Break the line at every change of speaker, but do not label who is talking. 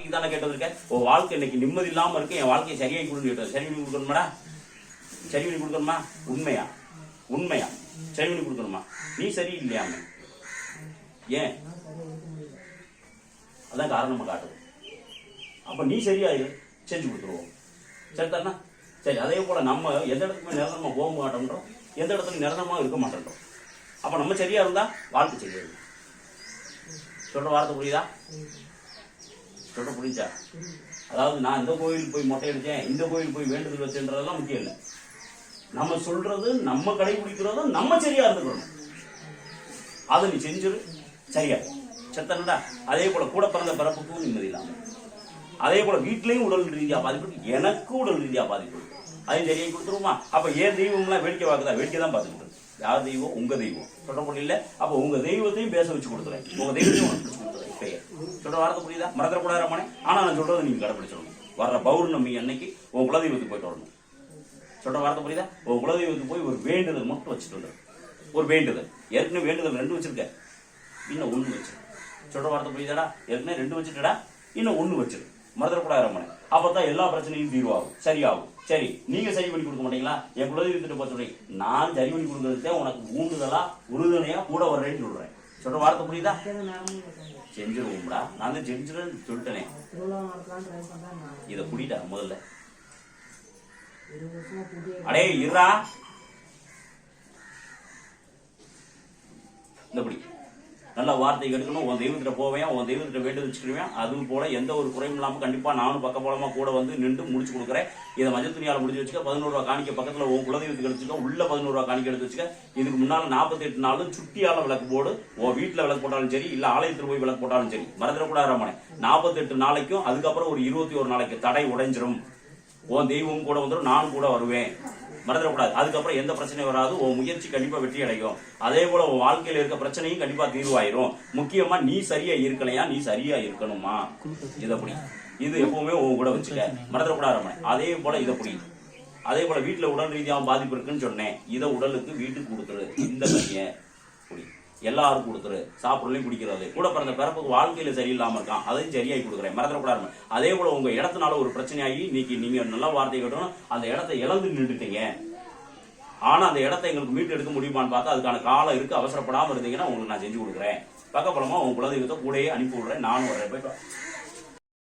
வார்த்தைக்கு தானே கேட்டு வந்திருக்கேன் உன் வாழ்க்கை இன்னைக்கு நிம்மதி இல்லாம இருக்கு என் வாழ்க்கையை சரியாகி கொடுன்னு கேட்டது. சரி பண்ணி கொடுக்கணுமாடா? சரி பண்ணி கொடுக்கணுமா? உண்மையா? உண்மையா? சரி பண்ணி கொடுக்கணுமா? நீ சரியில்லையாம ஏன்? அதான் காரணமா காட்டுது. அப்ப நீ சரியா செஞ்சு கொடுத்துருவோம். சரி தானே சரி அதே போல நம்ம எந்த இடத்துக்குமே நிரந்தரமா போக மாட்டோன்றோம் எந்த இடத்துக்கு நிரந்தரமா இருக்க மாட்டோன்றோம். அப்ப நம்ம சரியா இருந்தா வாழ்க்கை சரியா இருக்கும் சொல்ற வார்த்தை புரியுதா? சொல்ல புரிஞ்சா அதாவது நான் இந்த கோயிலுக்கு போய் மொட்டை அடிச்சேன் இந்த கோயிலுக்கு போய் வேண்டுதல் வச்சேன்றதெல்லாம் முக்கியம் இல்லை. நம்ம சொல்றது நம்ம கடைபிடிக்கிறதும் நம்ம சரியா இருந்துக்கணும். அதை நீ செஞ்சிரு சரியா? செத்தனடா. அதே போல கூட பிறந்த பிறப்புக்கும் நிம்மதி இல்லாம. அதே போல வீட்லயும் உடல் ரீதியா பாதிப்பு எனக்கு உடல் ரீதியா பாதிப்பு. அதையும் தெரிய கொடுத்துருவோமா? அப்ப ஏன் தெய்வம்லாம் வேடிக்கை பார்க்குதா? வேடிக்கை தான் பார்த்துக்கிட்டு யார் தெய்வம்? உங்க தெய்வம். சொல்ல முடியல அப்ப உங்க தெய்வத்தையும் பேச வச்சு கொடுத்துறேன் உங்க தெய்வத்தையும் பெயர் சொல்ற வார்த்தை புரியுதா? மறந்துடக்கூடாது ரமணே. ஆனா நான் சொல்றதை நீங்க கடைபிடிச்சிடணும் வர்ற பௌர்ணமி அன்னைக்கு உன் குலதெய்வத்துக்கு போயிட்டு வரணும். சொல்ற வார்த்தை புரியுதா? உன் குலதெய்வத்துக்கு போய் ஒரு வேண்டுதல் மட்டும் வச்சுட்டு வந்துரு. ஒரு வேண்டுதல். ஏற்கனவே வேண்டுதல் ரெண்டு வச்சிருக்க. இன்னும் ஒண்ணு வச்சு சொல்ற வார்த்தை புரியுதாடா? ஏற்கனவே ரெண்டு வச்சுட்டடா இன்னும் ஒண்ணு வச்சிரு. மறந்துடக்கூடாது ரமணே. அப்பதான் எல்லா பிரச்சனையும் தீர்வாகும் சரியாகும். சரி நீங்க சரி பண்ணி கொடுக்க மாட்டீங்களா? என் குலதெய்வத்திட்ட பார்த்து சொல்றேன். நான் சரி பண்ணி கொடுக்கறதுக்கே உனக்கு ஊண்டுதலா உறுதுணையா கூட வர்றேன்னு சொல்றேன். சொல்ற வார்த்தை புரியுதா? செஞ்சிருவோம்டா நான் தான் செஞ்சிருன்னு சொல்லிட்டேனே. இதை குடிட்டா முதல்ல. அடே இருடா. இந்த படி. நல்ல வார்த்தை கெடுக்கணும். உன் தெய்வத்திட்ட போவேன் உன் தெய்வத்திட்ட வேண்டு வச்சுக்கிடுவேன். அதுவும் போல எந்த ஒரு குறையும் இல்லாமல் கண்டிப்பாக நானும் பக்கபலமா கூட வந்து நின்று முடிச்சு கொடுக்குறேன். இதை மஞ்சள் துணியால் முடிச்சு வச்சுக்க பதினோரு ரூபா காணிக்க பக்கத்தில் உன் குலதெய்வத்துக்கு எடுத்துக்க உள்ள பதினோரு ரூபா காணிக்க எடுத்து வச்சுக்க இதுக்கு முன்னால் நாற்பத்தெட்டு நாளும் சுட்டியால் விளக்கு போடு. உன் வீட்டில் விளக்கு போட்டாலும் சரி இல்லை ஆலயத்தில் போய் விளக்கு போட்டாலும் சரி. மறந்துடக்கூடாது ரமணே நாற்பத்தெட்டு நாளைக்கும் அதுக்கப்புறம் ஒரு இருபத்தி ஒரு நாளைக்கு தடை உடைஞ்சிரும். உன் தெய்வம் கூட வந்துடும் நானும் கூட வருவேன். மறந்துடக்கூடாது. அதுக்கப்புறம் எந்த பிரச்சனையும் வராது. உன் முயற்சி கண்டிப்பா வெற்றி அடையும் அதே போல உன் வாழ்க்கையில இருக்க பிரச்சனையும் கண்டிப்பா தீர்வாயிரும். முக்கியமா நீ சரியா இருக்கலையா நீ சரியா இருக்கணுமா? இதை புடி. இது எப்பவுமே உன் கூட வச்சுக்க. மறந்துடக்கூடாது ரமணன் அதே போல இதை புடி. அதே போல வீட்டுல உடல் ரீதியாக பாதிப்பு இருக்குன்னு சொன்னேன். இதை உடலுக்கு வீட்டுக்கு கொடுக்குறது இந்த தண்ணிய. எல்லாரும் கொடுத்துரு. சாப்பிட்றதுலையும் குடிக்கிறது. கூட பிறந்த பிறப்புக்கு வாழ்க்கையில் சரியில்லாமல் இருக்கான். அதையும் சரியாகி கொடுக்குறேன். மறந்துடக்கூடாது அதே போல் உங்கள் இடத்துனால ஒரு பிரச்சனையாகி இன்னைக்கு நீங்கள் நல்ல வார்த்தை கட்டணும் அந்த இடத்த இழந்து நின்றுட்டீங்க. ஆனால் அந்த இடத்த எங்களுக்கு மீட்டு எடுக்க முடியுமான்னு பார்த்தா அதுக்கான காலம் இருக்குது அவசரப்படாமல் இருந்தீங்கன்னா உங்களுக்கு நான் செஞ்சு கொடுக்குறேன். பக்கப்பலமாக உங்க குலதெய்வத்தை கூடயே அனுப்பி விடுறேன். நானும் வர்றேன். போய்